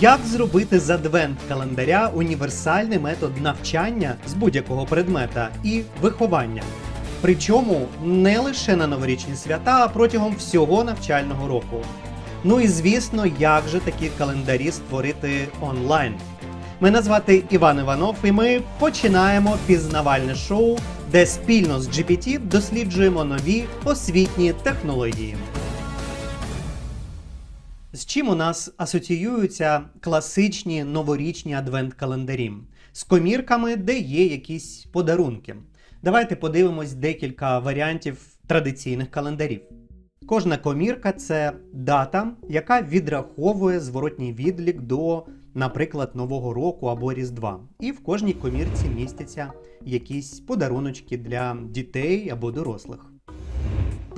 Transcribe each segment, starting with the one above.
Як зробити з адвент-календаря універсальний метод навчання з будь-якого предмета і виховання? Причому не лише на новорічні свята, а протягом всього навчального року. Ну і звісно, як же такі календарі створити онлайн. Мене звати Іван Іванов, і ми починаємо пізнавальне шоу, де спільно з GPT досліджуємо нові освітні технології. З чим у нас асоціюються класичні новорічні адвент-календарі? З комірками, де є якісь подарунки. Давайте подивимось декілька варіантів традиційних календарів. Кожна комірка це дата, яка відраховує зворотній відлік до, наприклад, Нового року або Різдва. І в кожній комірці містяться якісь подаруночки для дітей або дорослих.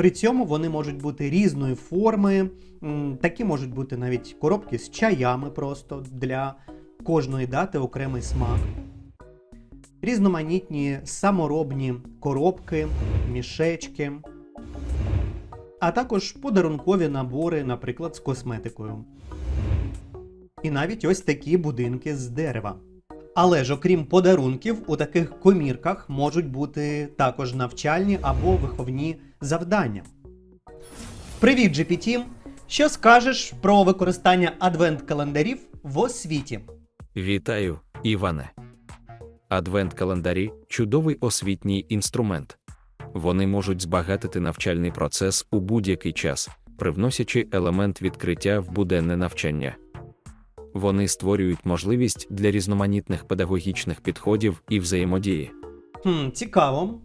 При цьому вони можуть бути різної форми, такі можуть бути навіть коробки з чаями просто для кожної дати окремий смак. Різноманітні саморобні коробки, мішечки, а також подарункові набори, наприклад, з косметикою. І навіть ось такі будинки з дерева. Але ж окрім подарунків, у таких комірках можуть бути також навчальні або виховні завдання. Привіт, GPT! Що скажеш про використання адвент-календарів в освіті? Вітаю, Іване. Адвент-календарі чудовий освітній інструмент. Вони можуть збагатити навчальний процес у будь-який час, привносячи елемент відкриття в буденне навчання. Вони створюють можливість для різноманітних педагогічних підходів і взаємодії. Хм, цікаво.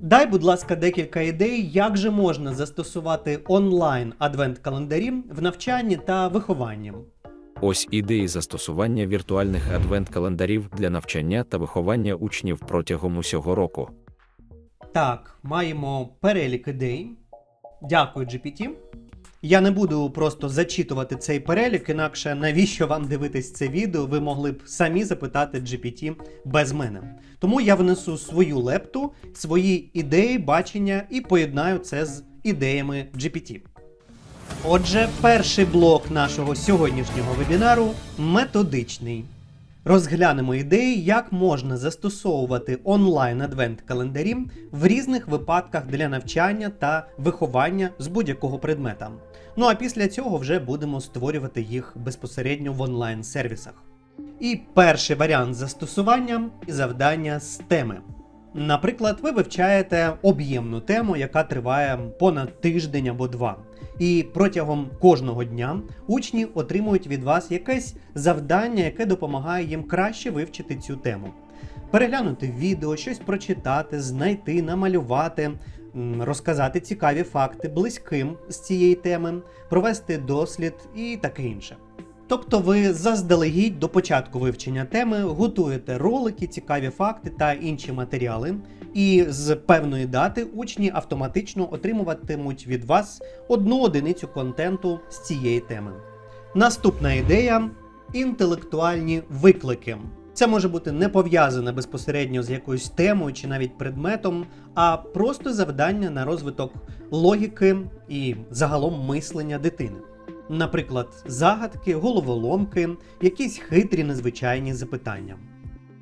Дай, будь ласка, декілька ідей, як же можна застосувати онлайн адвент-календарі в навчанні та вихованні. Ось ідеї застосування віртуальних адвент-календарів для навчання та виховання учнів протягом усього року. Так, маємо перелік ідей. Дякую, GPT. Я не буду просто зачитувати цей перелік, інакше навіщо вам дивитись це відео, ви могли б самі запитати GPT без мене. Тому я внесу свою лепту, свої ідеї, бачення і поєднаю це з ідеями GPT. Отже, перший блок нашого сьогоднішнього вебінару методичний. Розглянемо ідеї, як можна застосовувати онлайн адвент-календарі в різних випадках для навчання та виховання з будь-якого предмета. Ну а після цього вже будемо створювати їх безпосередньо в онлайн-сервісах. І перший варіант застосування завдання з теми. Наприклад, ви вивчаєте об'ємну тему, яка триває понад тиждень або два. І протягом кожного дня учні отримують від вас якесь завдання, яке допомагає їм краще вивчити цю тему. Переглянути відео, щось прочитати, знайти, намалювати, розказати цікаві факти близьким з цієї теми, провести дослід і таке інше. Тобто ви заздалегідь до початку вивчення теми готуєте ролики, цікаві факти та інші матеріали, і з певної дати учні автоматично отримуватимуть від вас одну одиницю контенту з цієї теми. Наступна ідея інтелектуальні виклики. Це може бути не пов'язане безпосередньо з якоюсь темою чи навіть предметом, а просто завдання на розвиток логіки і загалом мислення дитини. Наприклад, загадки, головоломки, якісь хитрі незвичайні запитання.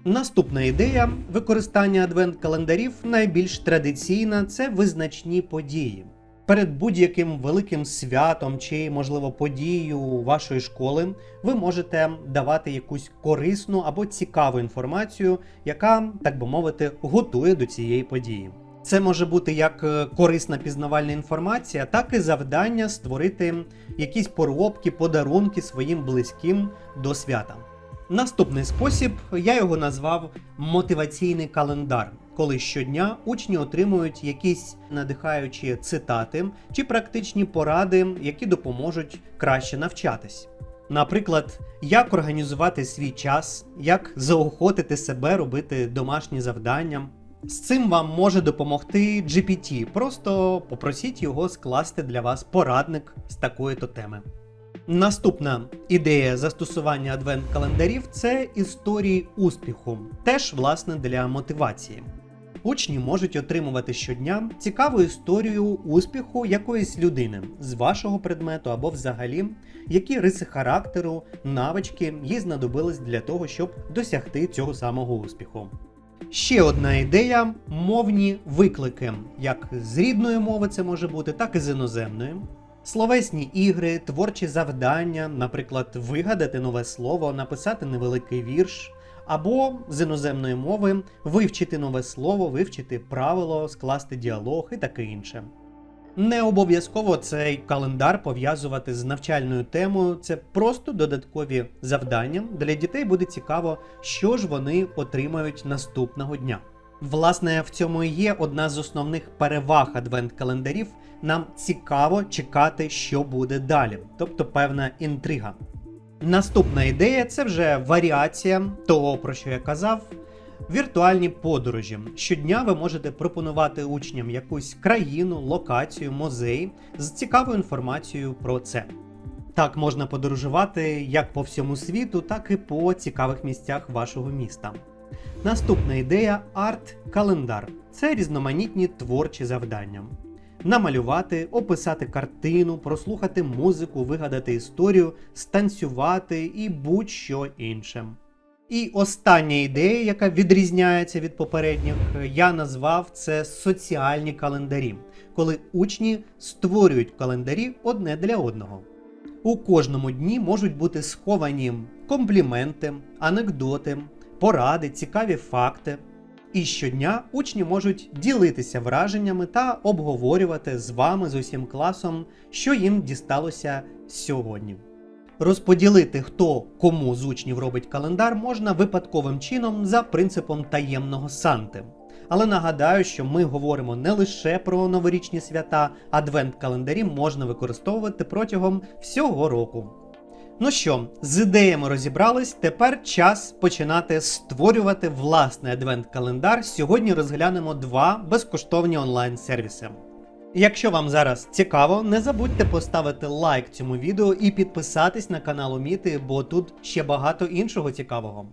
Наступна ідея використання адвент-календарів найбільш традиційна це визначні події. Перед будь-яким великим святом чи, можливо, подією вашої школи ви можете давати якусь корисну або цікаву інформацію, яка, так би мовити, готує до цієї події. Це може бути як е, корисна пізнавальна інформація, так і завдання створити якісь поробки, подарунки своїм близьким до свята. Наступний спосіб я його назвав мотиваційний календар, коли щодня учні отримують якісь надихаючі цитати чи практичні поради, які допоможуть краще навчатись. Наприклад, як організувати свій час, як заохотити себе робити домашні завдання. З цим вам може допомогти GPT. Просто попросіть його скласти для вас порадник з такої-то теми. Наступна ідея застосування адвент-календарів це історії успіху, теж власне для мотивації. Учні можуть отримувати щодня цікаву історію успіху якоїсь людини з вашого предмету або взагалі, які риси характеру, навички їй знадобились для того, щоб досягти цього самого успіху. Ще одна ідея мовні виклики. Як з рідної мови це може бути, так і з іноземної. Словесні ігри, творчі завдання, наприклад, вигадати нове слово, написати невеликий вірш, або з іноземної мови вивчити нове слово, вивчити правило, скласти діалог і таке інше. Не обов'язково цей календар пов'язувати з навчальною темою, це просто додаткові завдання. Для дітей буде цікаво, що ж вони отримають наступного дня. Власне, в цьому і є одна з основних переваг адвент-календарів. Нам цікаво чекати, що буде далі, тобто певна інтрига. Наступна ідея це вже варіація того, про що я казав. Віртуальні подорожі. Щодня ви можете пропонувати учням якусь країну, локацію, музей з цікавою інформацією про це. Так можна подорожувати як по всьому світу, так і по цікавих місцях вашого міста. Наступна ідея арт-календар. Це різноманітні творчі завдання. Намалювати, описати картину, прослухати музику, вигадати історію, станцювати і будь-що інше. І остання ідея, яка відрізняється від попередніх, я назвав це соціальні календарі, коли учні створюють календарі одне для одного. У кожному дні можуть бути сховані компліменти, анекдоти, поради, цікаві факти. І щодня учні можуть ділитися враженнями та обговорювати з вами з усім класом, що їм дісталося сьогодні. Розподілити, хто кому з учнів робить календар, можна випадковим чином за принципом таємного санти. Але нагадаю, що ми говоримо не лише про новорічні свята, адвент-календарі можна використовувати протягом всього року. Ну що, з ідеями розібрались, тепер час починати створювати власний адвент-календар. Сьогодні розглянемо два безкоштовні онлайн-сервіси. Якщо вам зараз цікаво, не забудьте поставити лайк цьому відео і підписатись на канал Уміти, бо тут ще багато іншого цікавого.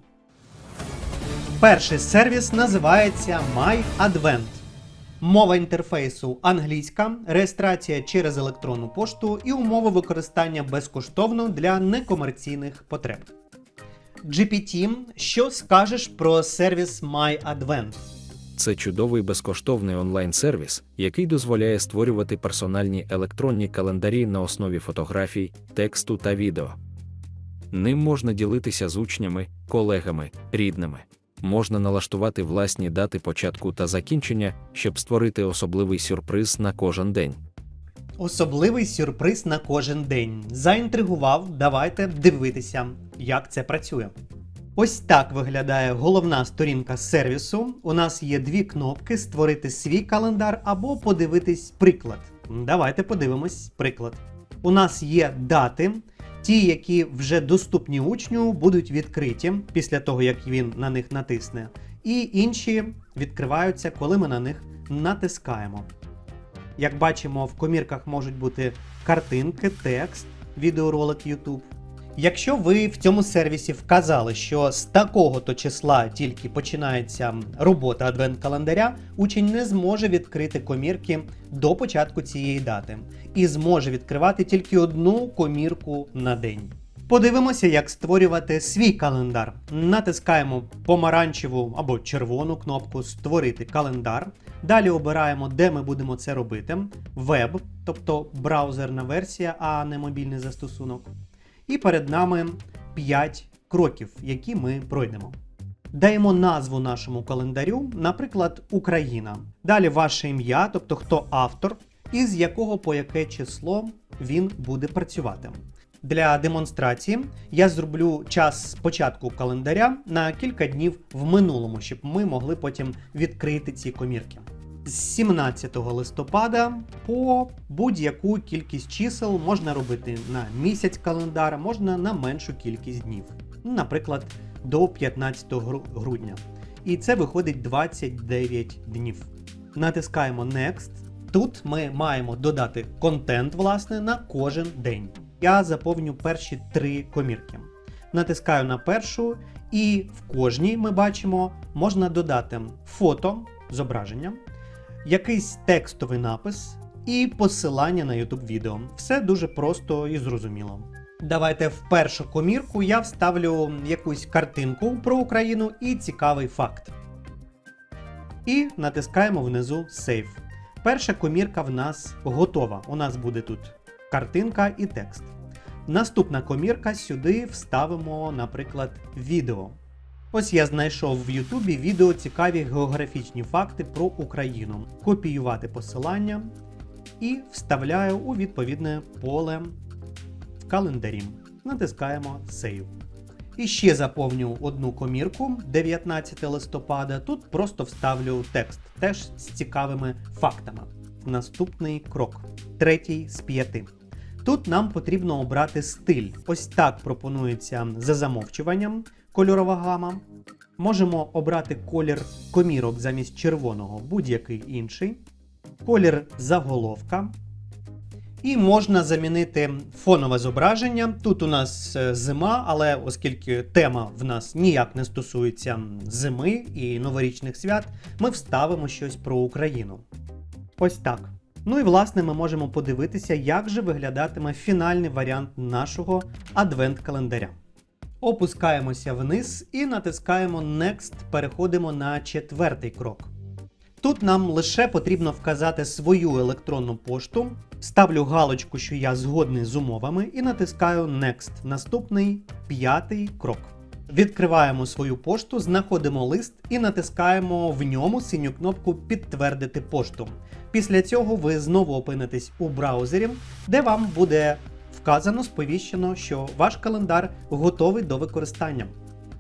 Перший сервіс називається MyAdvent. Мова інтерфейсу англійська, реєстрація через електронну пошту і умови використання безкоштовно для некомерційних потреб. GPT, що скажеш про сервіс MyAdvent? Це чудовий безкоштовний онлайн-сервіс, який дозволяє створювати персональні електронні календарі на основі фотографій, тексту та відео. Ним можна ділитися з учнями, колегами, рідними. Можна налаштувати власні дати початку та закінчення, щоб створити особливий сюрприз на кожен день. Особливий сюрприз на кожен день. Заінтригував, давайте дивитися, як це працює. Ось так виглядає головна сторінка сервісу. У нас є дві кнопки: створити свій календар або подивитись приклад. Давайте подивимось приклад. У нас є дати. Ті, які вже доступні учню, будуть відкриті після того, як він на них натисне. І інші відкриваються, коли ми на них натискаємо. Як бачимо, в комірках можуть бути картинки, текст, відеоролик YouTube. Якщо ви в цьому сервісі вказали, що з такого-то числа тільки починається робота адвент-календаря, учень не зможе відкрити комірки до початку цієї дати і зможе відкривати тільки одну комірку на день. Подивимося, як створювати свій календар. Натискаємо помаранчеву або червону кнопку Створити календар. Далі обираємо, де ми будемо це робити: веб, тобто браузерна версія, а не мобільний застосунок. І перед нами 5 кроків, які ми пройдемо. Даємо назву нашому календарю, наприклад, Україна. Далі ваше ім'я, тобто хто автор, і з якого по яке число він буде працювати. Для демонстрації я зроблю час початку календаря на кілька днів в минулому, щоб ми могли потім відкрити ці комірки. З 17 листопада по будь-яку кількість чисел можна робити на місяць календара, можна на меншу кількість днів, наприклад, до 15 грудня. І це виходить 29 днів. Натискаємо Next. Тут ми маємо додати контент, власне, на кожен день. Я заповню перші три комірки. Натискаю на першу, і в кожній ми бачимо, можна додати фото, зображення, якийсь текстовий напис і посилання на YouTube відео. Все дуже просто і зрозуміло. Давайте в першу комірку я вставлю якусь картинку про Україну і цікавий факт. І натискаємо внизу Save. Перша комірка в нас готова. У нас буде тут картинка і текст. Наступна комірка сюди вставимо, наприклад, відео. Ось я знайшов в Ютубі відео цікаві географічні факти про Україну. Копіювати посилання і вставляю у відповідне поле в календарі. Натискаємо Save. І ще заповню одну комірку 19 листопада. Тут просто вставлю текст, теж з цікавими фактами. Наступний крок, третій з п'яти. Тут нам потрібно обрати стиль. Ось так пропонується за замовчуванням кольорова гама. Можемо обрати колір комірок замість червоного, будь-який інший, колір заголовка. І можна замінити фонове зображення. Тут у нас е, зима, але оскільки тема в нас ніяк не стосується зими і новорічних свят, ми вставимо щось про Україну. Ось так. Ну і власне ми можемо подивитися, як же виглядатиме фінальний варіант нашого адвент-календаря. Опускаємося вниз і натискаємо Next, переходимо на четвертий крок. Тут нам лише потрібно вказати свою електронну пошту, ставлю галочку, що я згодний з умовами, і натискаю Next. Наступний п'ятий крок. Відкриваємо свою пошту, знаходимо лист і натискаємо в ньому синю кнопку Підтвердити пошту. Після цього ви знову опинитесь у браузері, де вам буде вказано сповіщено, що ваш календар готовий до використання.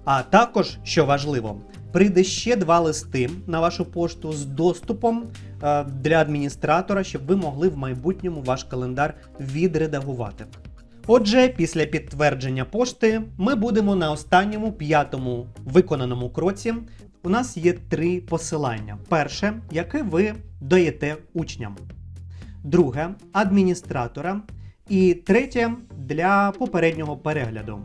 А також, що важливо, прийде ще два листи на вашу пошту з доступом е, для адміністратора, щоб ви могли в майбутньому ваш календар відредагувати. Отже, після підтвердження пошти ми будемо на останньому п'ятому виконаному кроці. У нас є три посилання. Перше, яке ви даєте учням. Друге адміністратора. І третє для попереднього перегляду.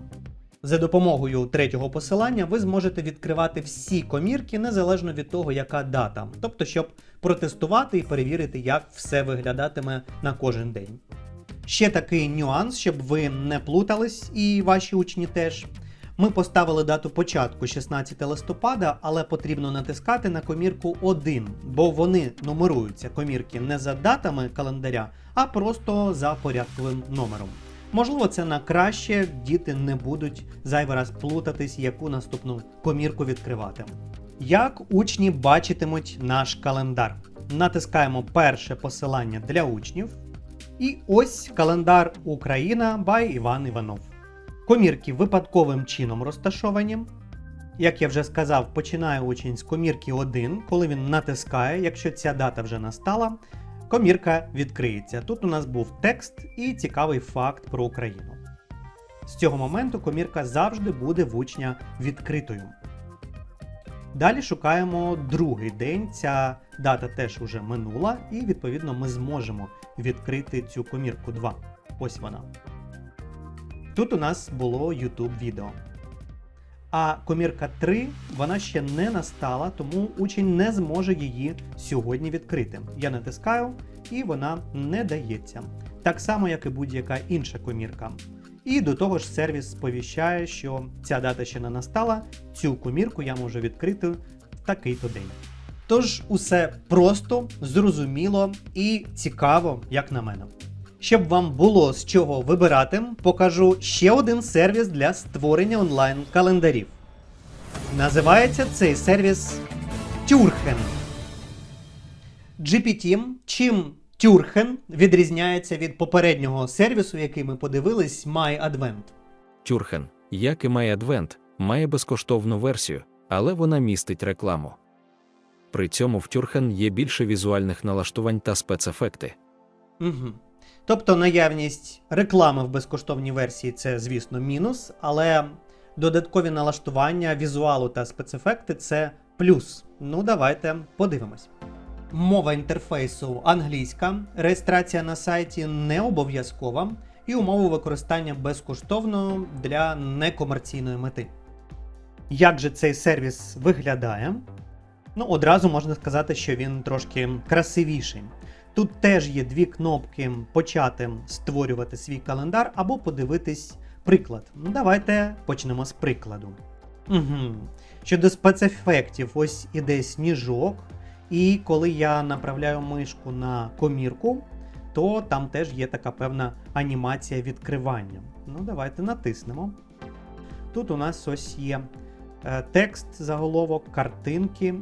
За допомогою третього посилання ви зможете відкривати всі комірки незалежно від того, яка дата. Тобто, щоб протестувати і перевірити, як все виглядатиме на кожен день. Ще такий нюанс, щоб ви не плутались і ваші учні теж. Ми поставили дату початку 16 листопада, але потрібно натискати на комірку 1, бо вони нумеруються комірки не за датами календаря, а просто за порядковим номером. Можливо, це на краще, діти не будуть зайвий раз плутатись, яку наступну комірку відкривати. Як учні бачитимуть наш календар? Натискаємо перше посилання для учнів. І ось календар Україна by Іван Іванов. Комірки випадковим чином розташовані. Як я вже сказав, починає учень з комірки 1, коли він натискає, якщо ця дата вже настала, комірка відкриється. Тут у нас був текст і цікавий факт про Україну. З цього моменту комірка завжди буде в учня відкритою. Далі шукаємо другий день. Ця дата теж уже минула, і відповідно ми зможемо відкрити цю комірку 2. Ось вона. Тут у нас було YouTube відео. А комірка 3 вона ще не настала, тому учень не зможе її сьогодні відкрити. Я натискаю, і вона не дається. Так само, як і будь-яка інша комірка. І до того ж, сервіс сповіщає, що ця дата ще не настала, цю комірку я можу відкрити в такий-то день. Тож, усе просто, зрозуміло і цікаво, як на мене. Щоб вам було з чого вибирати, покажу ще один сервіс для створення онлайн-календарів. Називається цей сервіс Тюрхен. GPT. Чим Тюрхен відрізняється від попереднього сервісу, який ми подивились, MyAdvent? Тюрхен, як і MyAdvent, має безкоштовну версію, але вона містить рекламу. При цьому в Тюрхен є більше візуальних налаштувань та спецефекти. Угу. Тобто наявність реклами в безкоштовній версії це, звісно, мінус, але додаткові налаштування візуалу та спецефекти це плюс. Ну, давайте подивимось. Мова інтерфейсу англійська, реєстрація на сайті не обов'язкова і умови використання безкоштовно для некомерційної мети. Як же цей сервіс виглядає? Ну, одразу можна сказати, що він трошки красивіший. Тут теж є дві кнопки почати створювати свій календар або подивитись приклад. Ну, давайте почнемо з прикладу. Угу. Щодо спецефектів, ось іде сніжок, і коли я направляю мишку на комірку, то там теж є така певна анімація відкривання. Ну, давайте натиснемо. Тут у нас ось є е, текст, заголовок, картинки.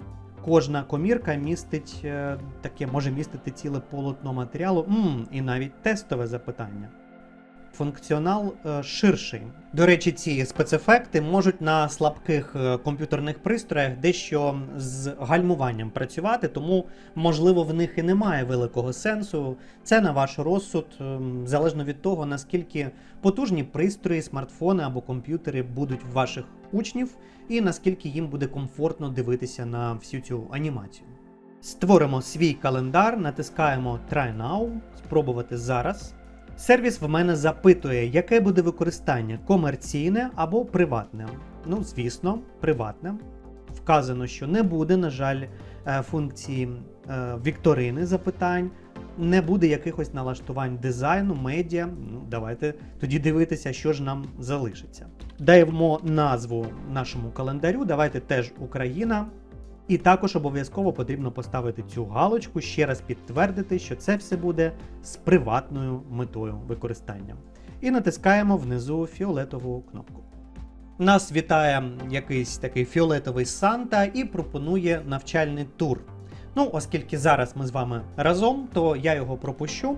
Кожна комірка містить е, таке, може містити ціле полотно матеріалу, м, і навіть тестове запитання. Функціонал е, ширший. До речі, ці спецефекти можуть на слабких е, комп'ютерних пристроях дещо з гальмуванням працювати, тому, можливо, в них і немає великого сенсу. Це на ваш розсуд, ем, залежно від того, наскільки потужні пристрої, смартфони або комп'ютери будуть в ваших учнів, і наскільки їм буде комфортно дивитися на всю цю анімацію. Створимо свій календар, натискаємо Try Now, спробувати зараз. Сервіс в мене запитує, яке буде використання комерційне або приватне. Ну, звісно, приватне. Вказано, що не буде, на жаль, е, функції е, вікторини запитань, не буде якихось налаштувань дизайну, медіа. Ну, давайте тоді дивитися, що ж нам залишиться. Даємо назву нашому календарю. Давайте теж Україна. І також обов'язково потрібно поставити цю галочку, ще раз підтвердити, що це все буде з приватною метою використання. І натискаємо внизу фіолетову кнопку. Нас вітає якийсь такий фіолетовий Санта і пропонує навчальний тур. Ну, оскільки зараз ми з вами разом, то я його пропущу.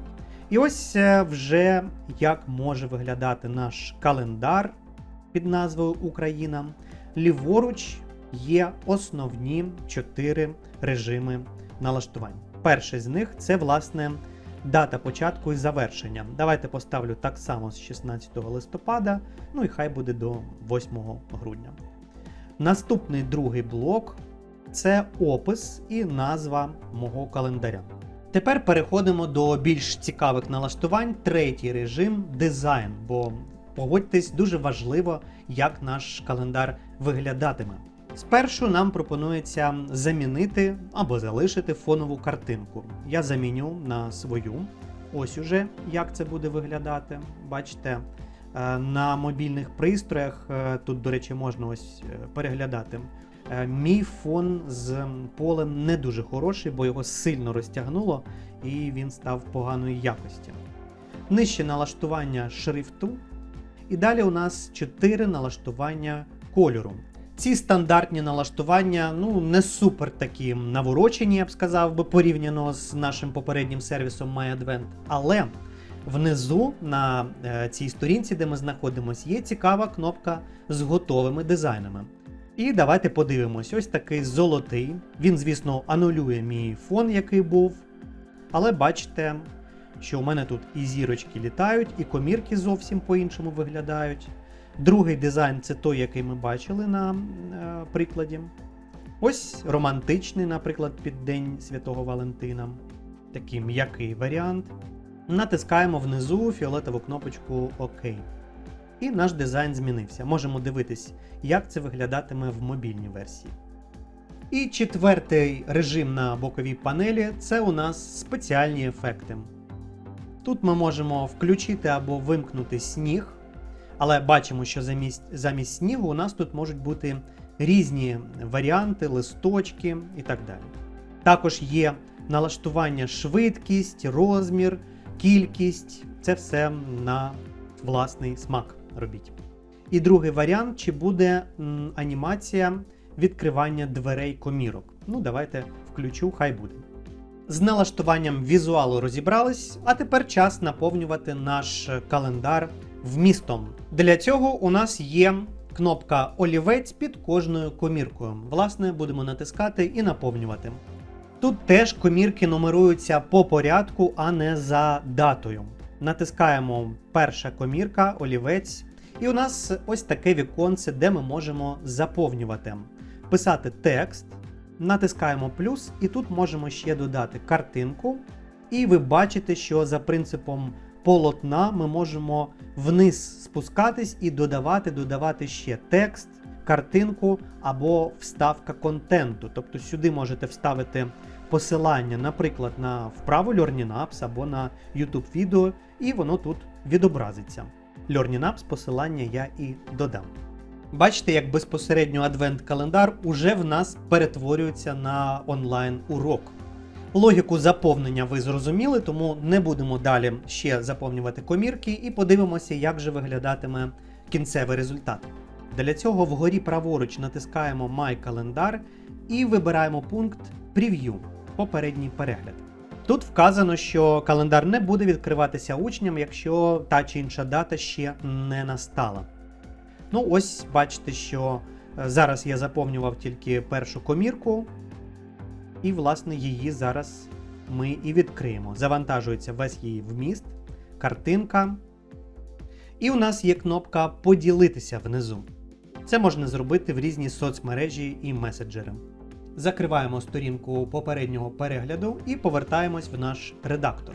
І ось е, вже як може виглядати наш календар під назвою Україна. Ліворуч є основні чотири режими налаштувань. Перший з них це власне дата початку і завершення. Давайте поставлю так само з 16 листопада, ну і хай буде до 8 грудня. Наступний другий блок це опис і назва мого календаря. Тепер переходимо до більш цікавих налаштувань. Третій режим дизайн, бо погодьтесь, дуже важливо, як наш календар виглядатиме. Спершу нам пропонується замінити або залишити фонову картинку. Я заміню на свою. Ось уже як це буде виглядати. Бачите, е, на мобільних пристроях е, тут, до речі, можна ось е, переглядати. Мій фон з полем не дуже хороший, бо його сильно розтягнуло і він став поганої якості. Нижче налаштування шрифту. І далі у нас 4 налаштування кольору. Ці стандартні налаштування ну, не супер такі наворочені, я б сказав би, порівняно з нашим попереднім сервісом MyAdvent. Але внизу на е, цій сторінці, де ми знаходимося, є цікава кнопка з готовими дизайнами. І давайте подивимось: ось такий золотий. Він, звісно, анулює мій фон, який був. Але бачите, що у мене тут і зірочки літають, і комірки зовсім по-іншому виглядають. Другий дизайн це той, який ми бачили на е, прикладі. Ось романтичний, наприклад, під День Святого Валентина. Такий м'який варіант. Натискаємо внизу фіолетову кнопочку ОК. І наш дизайн змінився. Можемо дивитись, як це виглядатиме в мобільній версії. І четвертий режим на боковій панелі це у нас спеціальні ефекти. Тут ми можемо включити або вимкнути сніг, але бачимо, що замість, замість снігу у нас тут можуть бути різні варіанти, листочки і так далі. Також є налаштування швидкість, розмір, кількість це все на власний смак робіть. І другий варіант, чи буде анімація відкривання дверей комірок. Ну, давайте включу, хай буде. З налаштуванням візуалу розібрались, а тепер час наповнювати наш календар вмістом. Для цього у нас є кнопка олівець під кожною коміркою. Власне, будемо натискати і наповнювати. Тут теж комірки нумеруються по порядку, а не за датою. Натискаємо перша комірка, олівець, і у нас ось таке віконце, де ми можемо заповнювати, писати текст, натискаємо плюс, і тут можемо ще додати картинку. І ви бачите, що за принципом полотна ми можемо вниз спускатись і додавати, додавати ще текст, картинку або вставка контенту. Тобто сюди можете вставити посилання, наприклад, на вправу Learning Apps або на YouTube відео, і воно тут відобразиться. Learning Apps посилання я і додам. Бачите, як безпосередньо адвент-календар уже в нас перетворюється на онлайн-урок. Логіку заповнення ви зрозуміли, тому не будемо далі ще заповнювати комірки і подивимося, як же виглядатиме кінцевий результат. Для цього вгорі праворуч натискаємо My календар і вибираємо пункт Preview попередній перегляд. Тут вказано, що календар не буде відкриватися учням, якщо та чи інша дата ще не настала. Ну, ось бачите, що е, зараз я заповнював тільки першу комірку, і, власне, її зараз ми і відкриємо. Завантажується весь її вміст, картинка. І у нас є кнопка Поділитися внизу. Це можна зробити в різні соцмережі і меседжери. Закриваємо сторінку попереднього перегляду і повертаємось в наш редактор.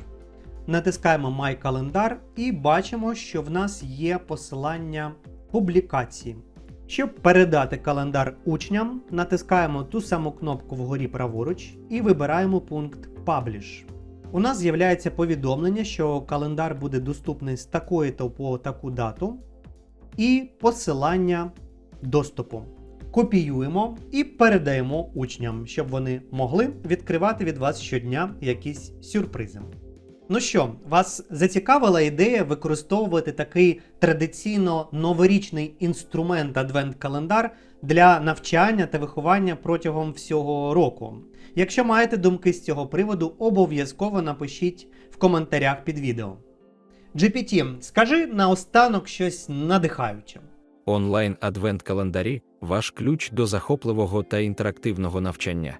Натискаємо My календар і бачимо, що в нас є посилання публікації. Щоб передати календар учням, натискаємо ту саму кнопку вгорі праворуч і вибираємо пункт Publish. У нас з'являється повідомлення, що календар буде доступний з такої-то по таку дату, і посилання доступу. Копіюємо і передаємо учням, щоб вони могли відкривати від вас щодня якісь сюрпризи. Ну що, вас зацікавила ідея використовувати такий традиційно новорічний інструмент Адвент-календар для навчання та виховання протягом всього року? Якщо маєте думки з цього приводу, обов'язково напишіть в коментарях під відео. GPT, скажи наостанок щось надихаюче. Онлайн адвент календарі ваш ключ до захопливого та інтерактивного навчання.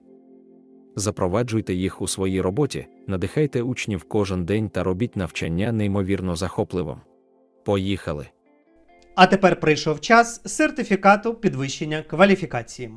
Запроваджуйте їх у своїй роботі, надихайте учнів кожен день та робіть навчання неймовірно захопливим. Поїхали! А тепер прийшов час сертифікату підвищення кваліфікації.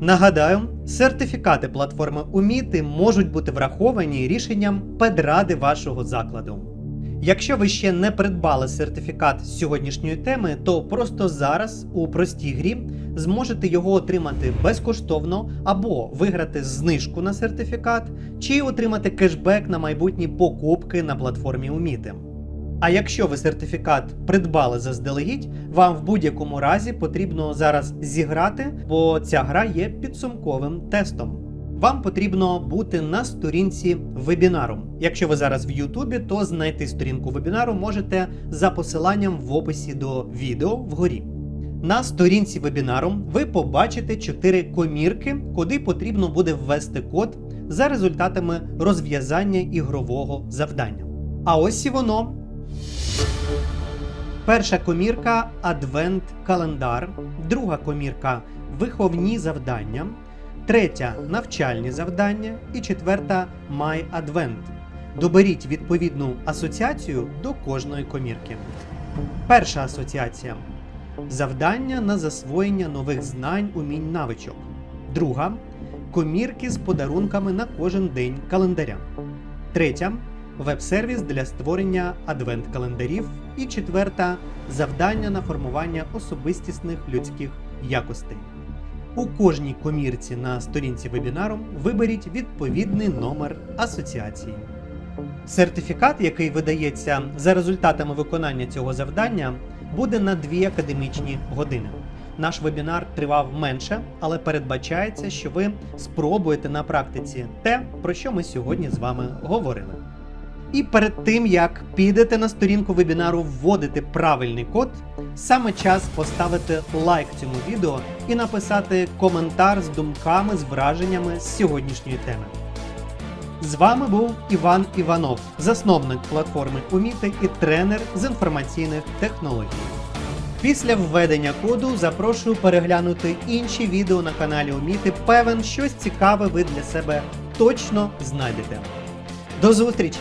Нагадаю, сертифікати платформи Уміти можуть бути враховані рішенням педради вашого закладу. Якщо ви ще не придбали сертифікат з сьогоднішньої теми, то просто зараз у простій грі зможете його отримати безкоштовно або виграти знижку на сертифікат, чи отримати кешбек на майбутні покупки на платформі Уміти. А якщо ви сертифікат придбали заздалегідь, вам в будь-якому разі потрібно зараз зіграти, бо ця гра є підсумковим тестом. Вам потрібно бути на сторінці вебінару. Якщо ви зараз в Ютубі, то знайти сторінку вебінару можете за посиланням в описі до відео вгорі. На сторінці вебінару ви побачите 4 комірки, куди потрібно буде ввести код за результатами розв'язання ігрового завдання. А ось і воно. Перша комірка Адвент календар, друга комірка виховні завдання, третя навчальні завдання і четверта My Advent. Доберіть відповідну асоціацію до кожної комірки. Перша асоціація завдання на засвоєння нових знань, умінь навичок. Друга комірки з подарунками на кожен день календаря. Третя веб-сервіс для створення адвент-календарів. І четверта завдання на формування особистісних людських якостей. У кожній комірці на сторінці вебінару виберіть відповідний номер асоціації. Сертифікат, який видається за результатами виконання цього завдання, буде на 2 академічні години. Наш вебінар тривав менше, але передбачається, що ви спробуєте на практиці те, про що ми сьогодні з вами говорили. І перед тим як підете на сторінку вебінару вводити правильний код, саме час поставити лайк цьому відео і написати коментар з думками, з враженнями з сьогоднішньої теми. З вами був Іван Іванов, засновник платформи Уміти і тренер з інформаційних технологій. Після введення коду запрошую переглянути інші відео на каналі Уміти. Певен, щось цікаве ви для себе точно знайдете. До зустрічі!